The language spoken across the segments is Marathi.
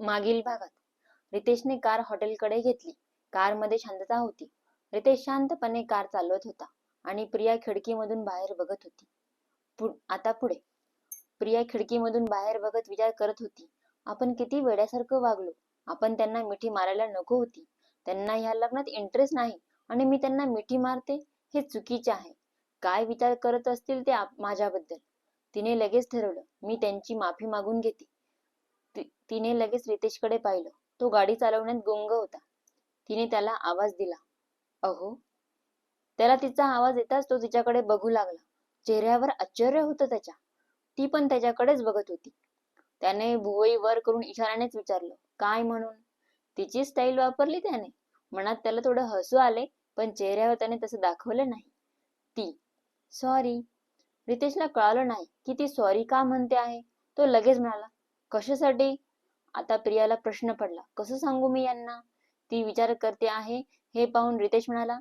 मागील भागात. रितेशने कार हॉटेलकडे घेतली. कारमध्ये शांतता होती. रितेश शांतपणे कार चालवत होता आणि प्रिया खिडकीमधून बाहेर बघत होती. पु- आता पुढे. प्रिया खिडकीमधून बाहेर बघत विचार करत होती. आपण किती वेड्यासारखं वागलो. आपण त्यांना मिठी मारायला नको होती. त्यांना ह्या लग्नात इंटरेस्ट नाही आणि मी त्यांना मिठी मारते हे चुकीचे आहे. काय विचार करत असतील ते माझ्याबद्दल. तिने लगेच ठरवलं. मी त्यांची माफी मागून घेते. तिने लगेच रितेशकडे पाहिलं. तो गाडी चालवण्यात गुंग होता. तिने त्याला आवाज दिला. अहो. त्याला तिचा आवाज येताच तो तिच्याकडे बघू लागला. चेहऱ्यावर आश्चर्य होतं त्याच्या. ती पण त्याच्याकडेच बघत होती. त्याने भुवई वर करून इशाऱ्यानेच विचारलं काय म्हणून? तिची स्टाईल वापरली त्याने? मनात त्याला थोडं हसू आले पण चेहऱ्यावर त्याने तसं दाखवलं नाही. ती. सॉरी रितेशला कळालं नाही की ती सॉरी का म्हणते आहे. तो लगेच म्हणाला कशासाठी? आता प्रियाला प्रश्न पडला. कसं सांगू मी यांना? ती विचार करते आहे हे पाहून रितेश म्हणाला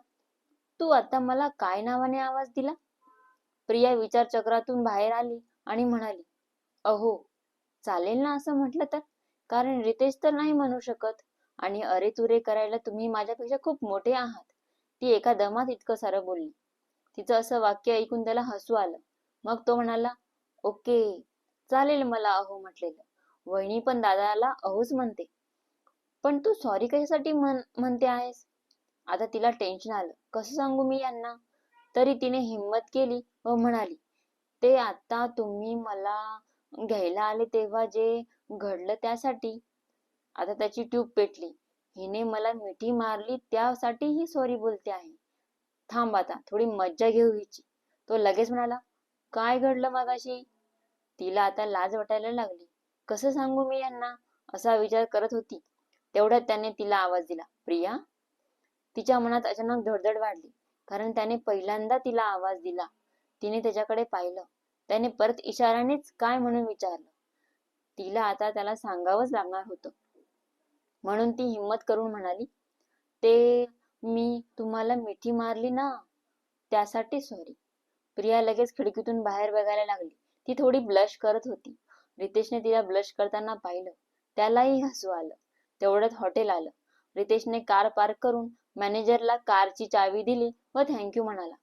तू आता मला काय नावाने आवाज दिला? प्रिया विचार चक्रातून बाहेर आली आणि म्हणाली अहो चालेल ना असं म्हटलं तर? कारण रितेश तर नाही म्हणू शकत. आणि अरे तुरे करायला तुम्ही माझ्यापेक्षा खूप मोठे आहात. ती एका दमात इतकं सारं बोलली. तिचं असं वाक्य ऐकून त्याला हसू आलं. मग तो म्हणाला ओके चालेल मला अहो म्हटलेलं. वहिनी पण दादाला अहोच म्हणते. पण तू सॉरी कशासाठी म्हणते आहेस? आता तिला टेन्शन आलं. कसं सांगू मी यांना? तरी तिने हिंमत केली व म्हणाली ते आता तुम्ही मला घ्यायला आले तेव्हा जे घडलं त्यासाठी. आता त्याची ट्यूब पेटली. हिने मला मिठी मारली त्यासाठी ही सॉरी बोलते आहे. थांब आता थोडी मज्जा घेऊ हिची. तो लगेच म्हणाला काय घडलं मगाशी? तिला आता लाज वाटायला लागली. कसं सांगू मी यांना? असा विचार करत होती. तेवढ्यात त्याने तिला आवाज दिला प्रिया. तिच्या मनात अचानक धडधड वाढली कारण त्याने पहिल्यांदा तिला आवाज दिला. तिने त्याच्याकडे पाहिलं. त्याने परत इशाऱ्यानेच काय म्हणून विचारलं? तिला आता त्याला सांगावंच लागणार होतं. म्हणून ती हिंमत करून म्हणाली ते मी तुम्हाला मिठी मारली ना त्यासाठी सॉरी प्रिया लगेच खिडकीतून बाहेर बघायला लागली. ती थोडी ब्लश करत होती. रितेशने तिला ब्लश करताना पाहिलं. त्यालाही हसू आलं. तेवढ्यात हॉटेल आलं. रितेशने कार पार्क करून मॅनेजरला कारची चावी दिली व थँक्यू म्हणाला.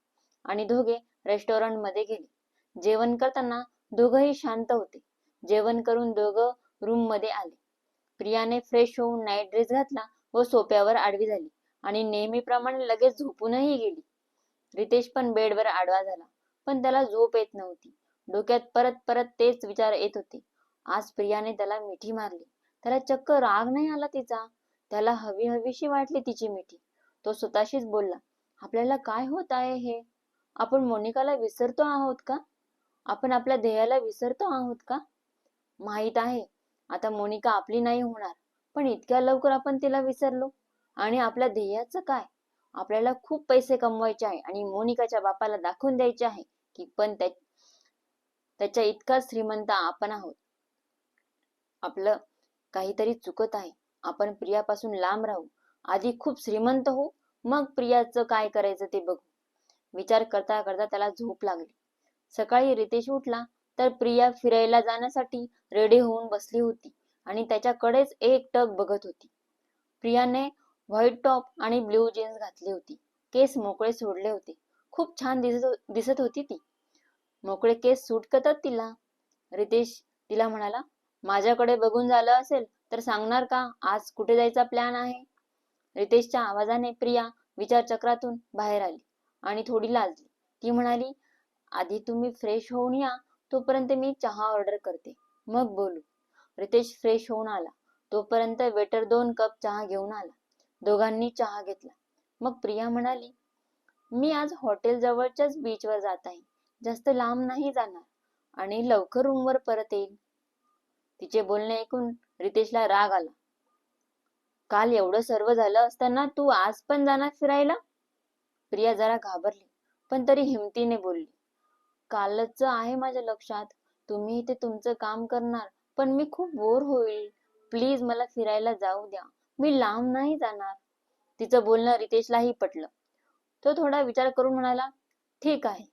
आणि दोघे रेस्टॉरंटमध्ये गेले. जेवण करताना दोघंही शांत होते. जेवण करून दोघं रूममध्ये आले. प्रियाने फ्रेश होऊन नाईट ड्रेस घातला व सोप्यावर आडवी झाली आणि नेहमीप्रमाणे लगेच झोपूनही गेली. रितेश पण बेडवर आडवा झाला पण त्याला झोप येत नव्हती. डोक्यात परत परत तेच विचार येत होते. आज प्रियाने त्याला मिठी मारली. त्याला चक्क राग नाही आला तिचा? त्याला हवी हवीशी वाटली तिची मिठी. तो स्वतःशीच बोलला आपल्याला काय होत आहे हे? आपण मोनिकाला विसरतो आहोत का? आपण आपल्या ध्येयाला विसरतो आहोत का? माहीत आहे आता मोनिका आपली नाही होणार पण इतक्या लवकर आपण तिला विसरलो. आणि आपल्या ध्येयाचं काय? आपल्याला खूप पैसे कमवायचे आहे आणि मोनिकाच्या बापाला दाखवून द्यायचे आहे की पण त्या त्याच्या इतका श्रीमंत आपण आहोत. आपलं काहीतरी चुकत आहे. आपण प्रियापासून लांब राहू. आधी खूप श्रीमंत हो मग प्रियाचं काय करायचं ते बघू. विचार करता करता त्याला झोप लागली. सकाळी रितेश उठला तर प्रिया फिरायला जाण्यासाठी रेडी होऊन बसली होती आणि त्याच्याकडेच एक टक बघत होती. प्रियाने व्हाईट टॉप आणि ब्ल्यू जीन्स घातली होती. केस मोकळे सोडले होते. खूप छान दिसत दिसत होती ती. मोकळे केस सूट करतात तिला. रितेश तिला म्हणाला माझ्याकडे बघून झालं असेल तर सांगणार का? आज कुठे जायचा प्लॅन आहे? रितेशच्या आवाजाने प्रिया विचारचक्रातून बाहेर आली आणि थोडी लाजली. ती म्हणाली आधी तुम्ही फ्रेश होऊन या तोपर्यंत मी चहा ऑर्डर करते. मग बोलू. रितेश फ्रेश होऊन आला. तोपर्यंत वेटर दोन कप चहा घेऊन आला. दोघांनी चहा घेतला. मग प्रिया म्हणाली मी आज हॉटेल जवळच्याच बीचवर जात आहे. जास्त लांब नाही जाणार. आणि लवकर रूमवर परत येईल. तिचे बोलणे ऐकून रितेशला राग आला. काल एवढं सर्व झालं असताना तू आज पण जाणार फिरायला? प्रिया जरा घाबरली पण तरी हिमतीने बोलली कालच आहे माझ्या लक्षात. तुम्ही इथे तुमचं काम करणार पण मी खूप बोर होईल. प्लीज मला फिरायला जाऊ द्या. मी लांब नाही जाणार. तिचं बोलणं रितेशलाही पटलं. तो थोडा विचार करून म्हणाला ठीक आहे.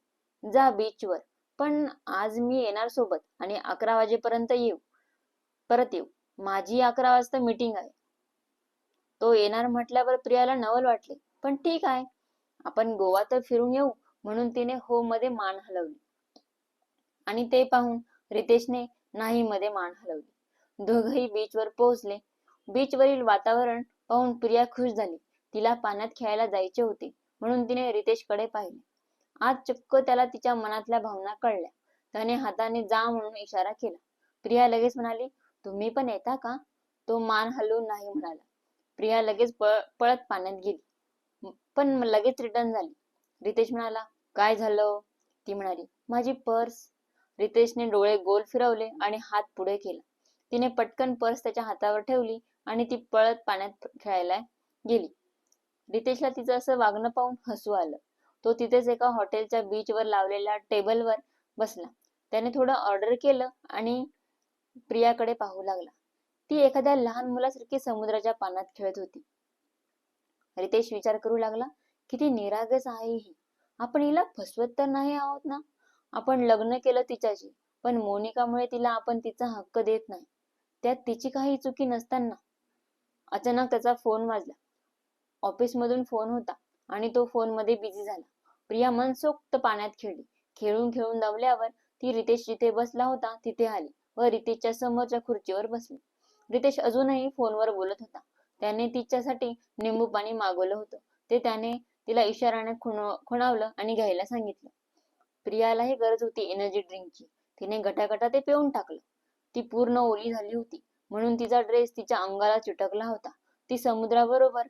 जा बीचवर पण आज मी येणार सोबत आणि अकरा वाजेपर्यंत येऊ. परत येऊ. माझी अकरा वाजता मीटिंग आहे. तो येणार म्हटल्यावर प्रियाला नवल वाटले. पण ठीक आहे. आपण गोवा तर फिरून येऊ म्हणून तिने हो मध्ये मान हलवली. आणि ते पाहून रितेशने नाही मध्ये मान हलवली. दोघही बीचवर पोहोचले. बीचवरील वातावरण पाहून प्रिया खुश झाली. तिला पाण्यात खेळायला जायचे होते म्हणून तिने रितेशकडे पाहिले. आज चक्क त्याला तिच्या मनातल्या भावना कळल्या. त्याने हाताने जा म्हणून इशारा केला. प्रिया लगेच म्हणाली तुम्ही पण येता का? तो मान हलवून नाही म्हणाला. प्रिया लगेच पळ पळत पाण्यात गेली. पण लगेच रिटर्न झाली. रितेश म्हणाला काय झालं? ती म्हणाली माझी पर्स. रितेशने डोळे गोल फिरवले आणि हात पुढे केला. तिने पटकन पर्स त्याच्या हातावर ठेवली आणि ती पळत पाण्यात खेळायला गेली. रितेशला तिचं असं वागणं पाहून हसू आलं. तो तिथेच एका हॉटेलच्या बीचवर लावलेल्या टेबलवर बसला. त्याने थोडं ऑर्डर केलं आणि प्रियाकडे पाहू लागला. ती एखाद्या लहान मुलासारखी समुद्राच्या पानात खेळत होती. रितेश विचार करू लागला किती निरागस आहे ही. आपण हिला फसवत तर नाही आहोत ना? आपण लग्न केलं तिच्याशी पण मोनिकामुळे तिला आपण तिचा हक्क देत नाही. त्यात तिची काही चुकी नसताना. अचानक त्याचा फोन वाजला. ऑफिस मधून फोन होता आणि तो फोनमध्ये बिझी झाला. प्रिया मनसोक्त पाण्यात खेळली. खेळून खेळून दमल्यावर ती रितेश जिथे बसला होता तिथे आली व रितेशच्या समोरच्या खुर्चीवर बसली. रितेश अजूनही फोनवर बोलत होता. त्याने तिच्यासाठी निंबू पाणी मागवलं होतं. ते त्याने तिला इशाराने खुण खुणावलं आणि घ्यायला सांगितलं. प्रियालाही गरज होती एनर्जी ड्रिंकची तिने गटागटा ते पिऊन टाकलं. ती पूर्ण ओली झाली होती. म्हणून तिचा ड्रेस तिच्या अंगाला चिटकला होता. ती समुद्राबरोबर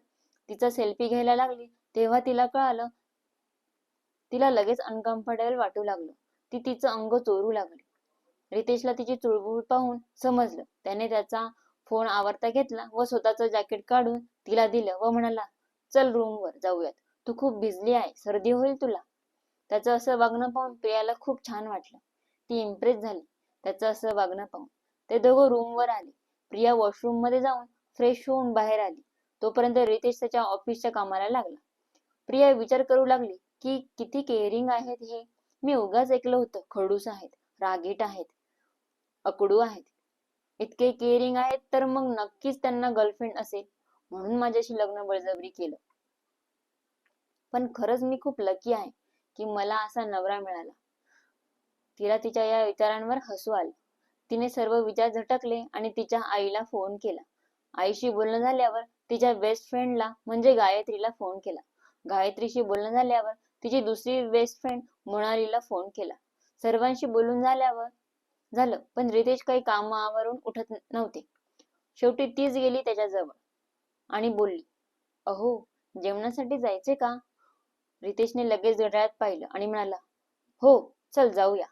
तिचा सेल्फी घ्यायला लागली. तेव्हा तिला कळालं तिला लगेच अनकम्फर्टेबल वाटू लागलं. ती तिचं अंग चोरू लागली. रितेशला तिची चुळबुळ पाहून समजलं. त्याने त्याचा फोन आवरता घेतला व स्वतःचं जॅकेट काढून तिला दिलं व म्हणाला चल रूमवर जाऊयात. तू खूप भिजली आहे. सर्दी होईल तुला. त्याचं असं वागणं पाहून प्रियाला खूप छान वाटलं. ती इम्प्रेस झाली. त्याचं असं वागणं पाहून. ते दोघं रूमवर आले. प्रिया वॉशरूममध्ये जाऊन फ्रेश होऊन बाहेर आली. तोपर्यंत रितेश त्याच्या ऑफिसच्या कामाला लागला. प्रिया विचार करू लागली की किती केअरिंग आहेत हे? मी उगाच ऐकलं होतं. खडूस आहेत रागीट आहेत अकडू आहेत. इतके केअरिंग आहेत तर मग नक्कीच त्यांना गर्लफ्रेंड असेल. म्हणून माझ्याशी लग्न बळजबरी केलं. पण खरंच मी खूप लकी आहे की मला असा नवरा मिळाला. तिला तिच्या या विचारांवर हसू आलं. तिने सर्व विचार झटकले आणि तिच्या आईला फोन केला. आईशी बोलणं झाल्यावर तिच्या बेस्ट फ्रेंडला म्हणजे गायत्रीला फोन केला. गायत्रीशी बोलणं झाल्यावर तिची दुसरी बेस्ट फ्रेंड मोनालीला फोन केला. सर्वांशी बोलून झाल्यावर झालं पण रितेश काही कामावरून उठत नव्हते. शेवटी तीच गेली त्याच्याजवळ आणि बोलली अहो जेवणासाठी जायचे का? रितेशने लगेच घड्याळात पाहिलं आणि म्हणाला हो चल जाऊया.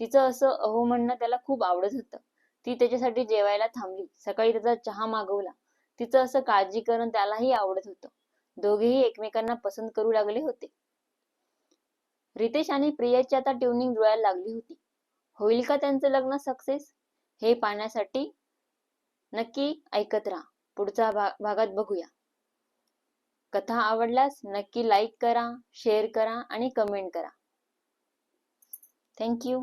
तिचं असं अहो म्हणणं त्याला खूप आवडत होतं. ती त्याच्यासाठी जेवायला थांबली. सकाळी त्याचा चहा मागवला. तिचं असं काळजी करून त्यालाही आवडत होतं. दोघेही एकमेकांना पसंत करू लागले होते. रितेश आणि प्रियाची आता ट्युनिंग जुळायला लागली होती. होईल का त्यांचं लग्न सक्सेस हे पाहण्यासाठी नक्की ऐकत राहा. पुढच्या भागात बघूया. कथा आवडल्यास नक्की लाईक करा शेअर करा आणि कमेंट करा. थँक्यू